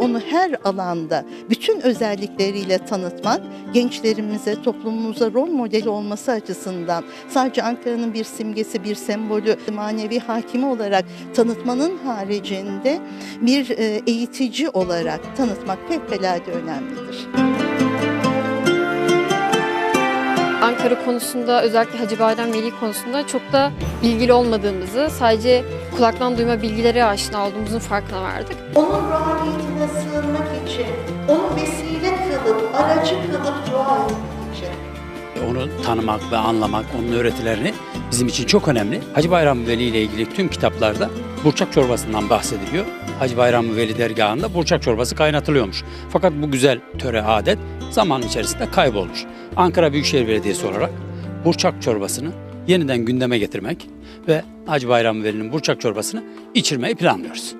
onu her alanda bütün özellikleriyle tanıtmak, gençlerimize, toplumumuza rol modeli olması açısından sadece Ankara'nın bir simgesi, bir sembolü, manevi hakimi olarak tanıtmanın haricinde bir e, eğitici olarak tanıtmak fevkalade önemlidir. Ankara konusunda özellikle Hacı Bayram Veli konusunda çok da bilgili olmadığımızı, sadece kulaktan duyma bilgilere aşina olduğumuzun farkına vardık. Onun ruhaniyetine sığınmak için, onu vesile kılıp, aracı kılıp dua etmek için. Onu tanımak ve anlamak, onun öğretilerini bizim için çok önemli. Hacı Bayram Veli ile ilgili tüm kitaplarda burçak çorbasından bahsediliyor. Hacı Bayram Veli dergahında burçak çorbası kaynatılıyormuş. Fakat bu güzel töre adet zaman içerisinde kaybolmuş. Ankara Büyükşehir Belediyesi olarak burçak çorbasını yeniden gündeme getirmek ve Hacı Bayram Veli'nin burçak çorbasını içirmeyi planlıyoruz.